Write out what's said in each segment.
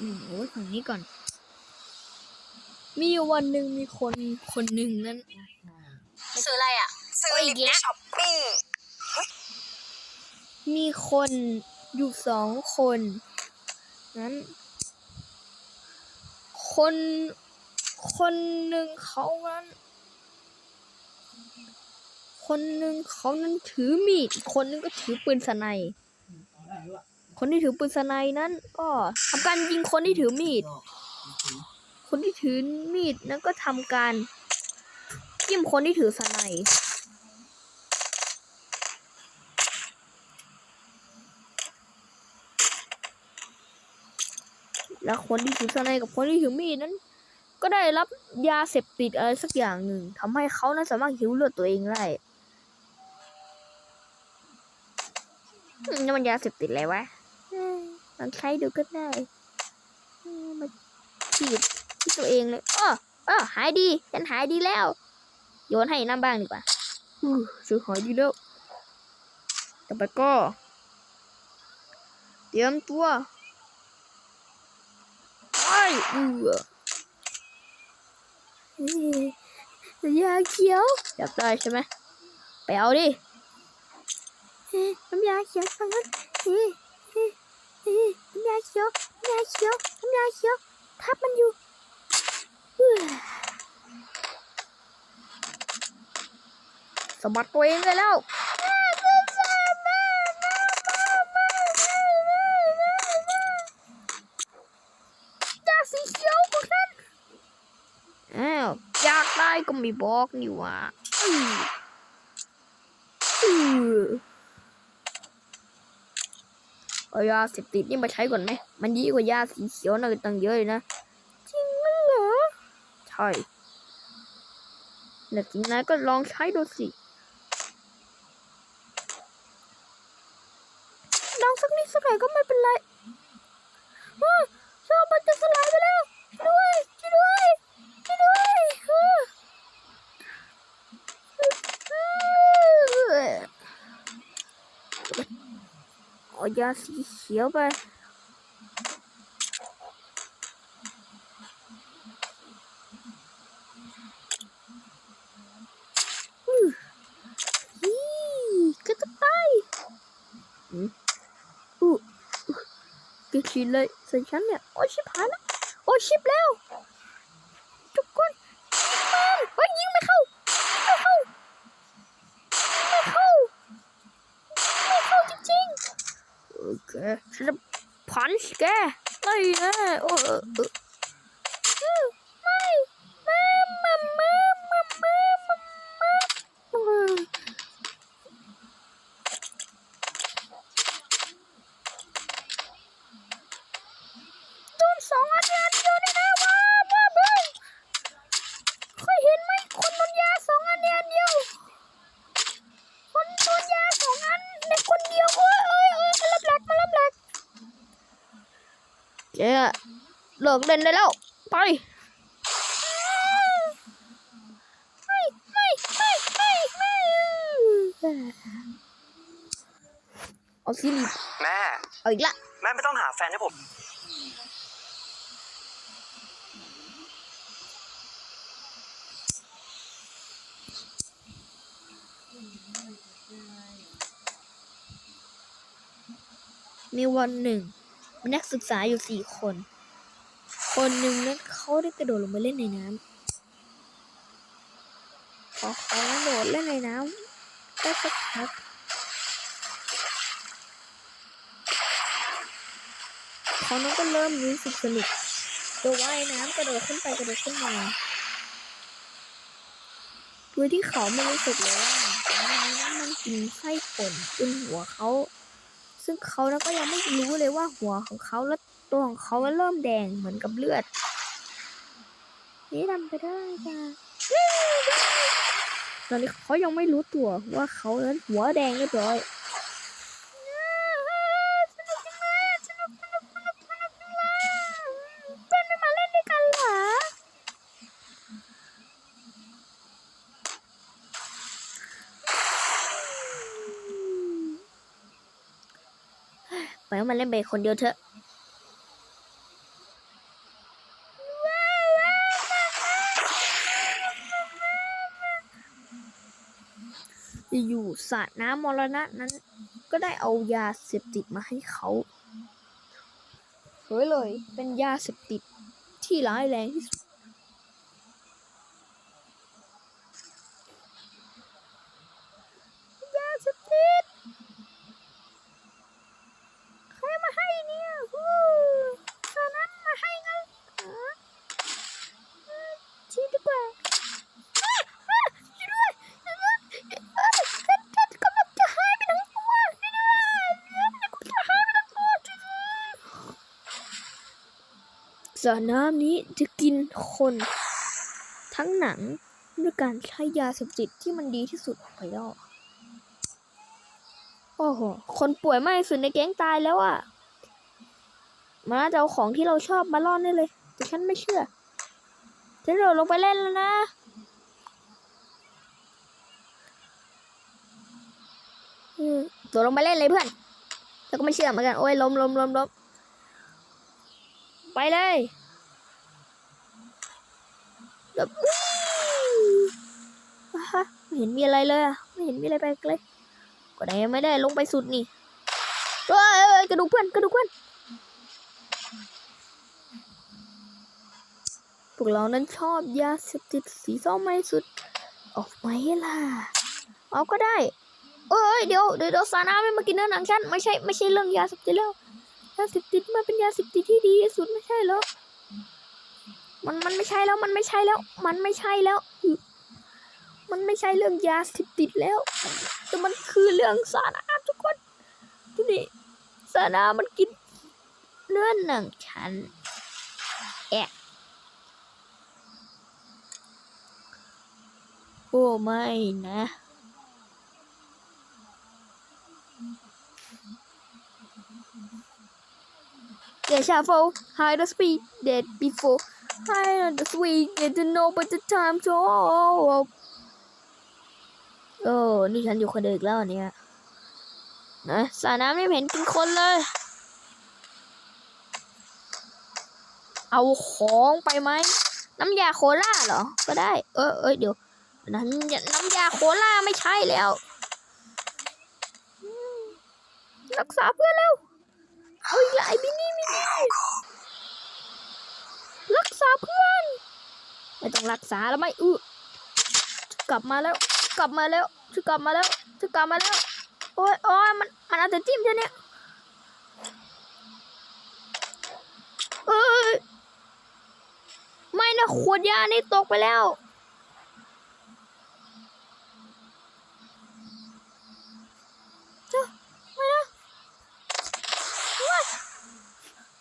อืมโอ้ยฝั่งนี้ก่อน มีอยู่วันหนึ่งมีคนคนหนึ่งนั้น ซื้ออะไรอะ ซื้อโอ้ยลิปอีกแล้วช้อปปิ้งมีคนอยู่สองคน นั้น คนคนหนึ่งเขานั้น คนหนึ่งเขานั้นถือมีดอีกคนนึงก็ถือปืนสไนป์ คนที่ถือปืนสไนป์นั้น ก็ทำการยิงคนที่ถือมีด คนที่ถือมีดนั้นก็ทำการจิ้มคนที่ถือสไนป์แล้วคนที่ถือสไนกับคนที่ถือมีดนั้น ก็ได้รับยาเสพติดอะไรสักอย่างหนึ่งทำให้เขานั้นสามารถหิวเลือดตัวเองได้นี่มันยาเสพติดอะไรวะ ลองใช้ดูก็ได้อืมมาฉีดที่ตัวเองเลยอ้ออ้อหายดี ฉันหายดีแล้ว โยนให้น้ำบ้างดีกว่าอือฉันหายดีแล้วต่อไปก็ เตรียมตัวไอ้เอือเอ้ยยาเขียวอยากได้ใช่ไหมไปเอาดิเฮ้ยน้ำยาเขียวฟังนั้น น้ำยาเขียวน้ำยาเขียวน้ำยาเขียวทับมันอยู่สะบัดตัวเองเลยแล้วยาสีเขียวของฉันอ้าวอยากได้ก็ไม่บอกนี่ว่าอื้ออื้อ เอายาเสพติดนี่มาใช้ก่อนไหม มันดีกว่ายาสีเขียวน่าตั้งเยอะเลยนะ จริงมั้ยเหรอ ใช่แล้วจริงนะก็ลองใช้ดูสิ ลองสักนิดสักหน่อยก็ไม่เป็นไรอ้าว ชอบมันจะสลายไปแล้วช่วยด้วยช่วยด้วยช่วยด้วยเออเอา ยาสีเขียวไปอื้อฮีก็จะตายอืมอู้กระชีเลยใส่ฉันเนี่ย โอ้ชิบหายแล้ว โอ้ชิบแล้ว ทุกคนมันโอ้ยยิงไม่เข้าไม่เข้าไม่เข้าไม่เข้าจริงๆ โอเคฉันจะพันช์แกไม่นะโอ้เออเออเออไม่ไม่มามามามามามาเออ โดนสองอันยาเดียวเนี่ยนะว้าว้าเบิ้งเคยเห็นไหมคนโดนยาสองอันเนี่ยอันเดียว คนโดนยาสองอันในคนเดียวเอ้ยเอ้ยเอ้ยมารับหลักมารับหลัก เจ๊เลิกเล่นได้แล้ว ไปไม่ไม่ไม่ไม่ไม่เอาสิริแม่ เอาอีกละ แม่ไม่ต้องหาแฟนให้ผม มีวันหนึ่ง มีนักศึกษาอยู่สี่คน คนหนึ่งนั้นเขาได้กระโดดลงไปเล่นในน้ำพอเขากระโดดเล่นในน้ำได้สักพักเขานั้นก็เริ่มรู้สึกสนุกตัวว่ายน้ำกระโดดขึ้นไปกระโดดขึ้นมาโดยที่เขาไม่รู้สึกเลยว่าน้ำมันมันกินไส้ฝนจนหัวเขา ซึ่งเขาแล้วก็ยังไม่รู้เลยว่าหัวของเขาและตัวของเขาเริ่มแดงเหมือนกับเลือด นี่ทำไปได้จ้ะตอนนี้เขายังไม่รู้ตัวว่าเขานั้นหัวแดงเรียบร้อย ให้มันเล่นไปคนเดียวเถอะอยู่สระน้ำมรณะนั้น ก็ได้เอายาเสพติดมาให้เขาเฮ้ยเลย เป็นยาเสพติดที่ร้ายแรงที่สุด สรน้ำนี้จะกินคนทั้งหนังด้วยการใช้ยาเสพติดที่มันดีที่สุดออกไปแล้วโอ้โห คนป่วยไม่สุดในแก๊งตายแล้วอะ มาจะเอาของที่เราชอบมาล่อนได้เลย แต่ฉันไม่เชื่อฉันโดดลงไปเล่นแล้วนะ อืมโดดลงไปเล่นเลยเพื่อน แล้วก็ไม่เชื่อเหมือนกัน โอ้ยล้มล้มล้มล้ม ไปเลยแบบไม่เห็นมีอะไรเลยอะไม่เห็นมีอะไรไปลกเลยก็ได้ไม่ได้ลงไปสุดนี่เอ้ยกระดูกเพื่อนกระดูกเพื่อนพวกเรานั้นชอบยาเสพติดสีส้มไหมสุด ออกไหมล่ะ เอาก็ได้ เอ้ยเดี๋ยวเดี๋ยวเดี๋ยวสาน้ำไม่มากินเนื้อหนังฉันไม่ใช่ไม่ใช่เรื่องยาเสพติดแล้ว ยาเสพติดมันเป็นยาเสพติดที่ดีที่สุดไม่ใช่หรอมันมันไม่ใช่แล้วมันไม่ใช่แล้ว มันไม่ใช่แล้ว มันไม่ใช่เรื่องยาเสพติดแล้ว แต่มันคือเรื่องสาระทุกคนดูนี่สาระมันกินเนื้อหนังฉันแอะโอ้ไม่นะ Yeah, shuffle. High the speed that before. High the speed get to know but the time to all. โอ้ นี่ฉันอยู่คนเดียวอีกแล้วเนี่ย นะสระน้ำไม่เห็นกินคนเลย เอาของไปไหม น้ำยาโคล่าเหรอ ก็ได้ เออเอยเดี๋ยวนั้นน้ำยาโคล่าไม่ใช่แล้ว รักษาเพื่อนแล้ว เอาอีกแล้วไอ้บินินนี่ รักษาเพื่อน ไม่ต้องรักษาแล้วไม่อือกลับมาแล้ว กลับมาแล้วจะกลับมาแล้วจะกลับมาแล้ว โอ้ยโอ้ยมันมันอาจจะจิ้มฉันเนี่ยเอ้ยไม่นะขวดยานี่ตกไปแล้วเจ้าไม่นะว้าย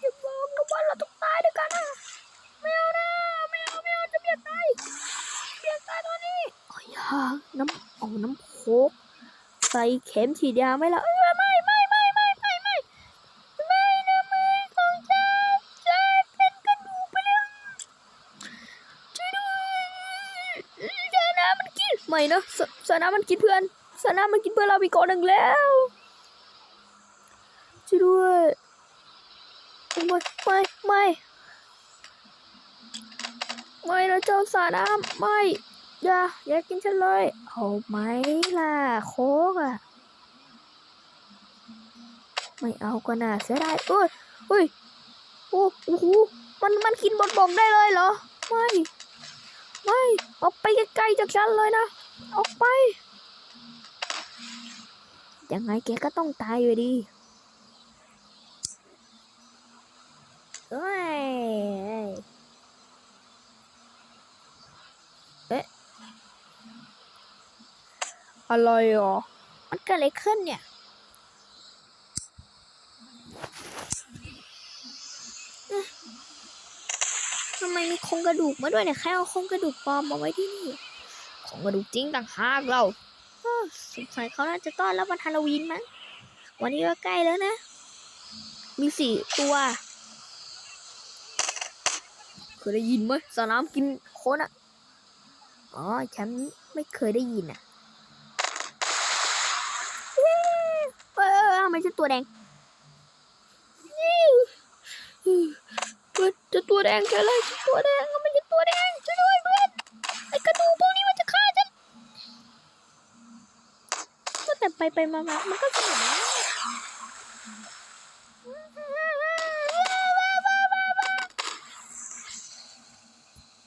อย่าบอกนะว่าเราต้องตายด้วยกันนะไม่เอานะไม่เอาไม่เอาจะเบียดตายเบียดตายตอนนี้เอายาน้ำเอาน้ำโคก ใส่เข็มฉีดยาไหมล่ะเอ้ยไม่ไม่ไม่ไม่ไม่ไม่ไม่นะมือของฉันฉันเป็นกระดูกไปแล้วช่วยด้วยสาน้ำมันกินไม่นะสาน้ำมันกินเพื่อนสาน้ำมันกินเพื่อนเราไปก่อนหนึ่งแล้วช่วยด้วยไม่ไม่ไม่ไม่นะเจ้าสาน้ำไม่ อย่าอย่ากินฉันเลยเอาไหมล่ะ โคกอะไม่เอาก็น่าเสียดายเอ้ยเฮ้ยโอ้โหมันมันกินบดบงได้เลยเหรอ ไม่ ไม่ออกไปไกลๆจากฉันเลยนะ ออกไปยังไงแกก็ต้องตายอยู่ดีเอ้ยเอ๊ะ อะไรอะมันเกิดอะไรขึ้นเนี่ย ทำไมมีโครงกระดูกมาด้วยเนี่ย ใครเอาโครงกระดูกปลอมมาไว้ที่นี่โครงกระดูกจริงต่างหากเราสงสัยเขาน่าจะต้อนรับวันฮาโลวีนมั้ง วันนี้ก็ใกล้แล้วนะ มีสี่ตัวเคยได้ยินไหมสนามกินคนอะอ๋อ ฉันไม่เคยได้ยินอะเอ๊ะเออทำ ไมฉันตัวแดงนี่มันจะตัวแดงแค่ไรตัวแดงมันจะตัวแดงช่วยด้วยเพื่อนไอ้กระดูกพวกนี้มันจะฆ่าฉันไปมามามันก็สนุกนะ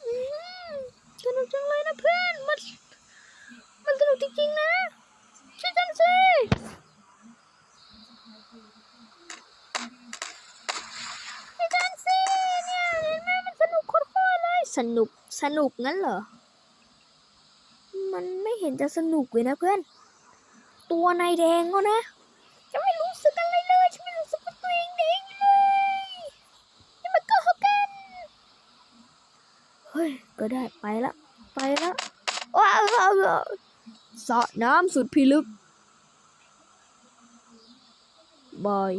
อืมสนุกจังเลยนะเพื่อนมันมันสนุกจริงๆนะช่วยกันสิช่วยกันสิเนี่ยเห็นไหมมันสนุกโคตรๆเลย สนุกสนุกงั้นเหรอ มันไม่เห็นจะสนุกเลยนะเพื่อน ตัวนายแดงก็นะจะไม่รู้สึกอะไรเลยฉันไม่รู้สึกว่าตัวเองแดงเลยนี่มันก็หกกัน เฮ้ย ก็ได้ไปละ ไปละว้าวว้าวว้าวสระน้ำสุดพิลึกบอย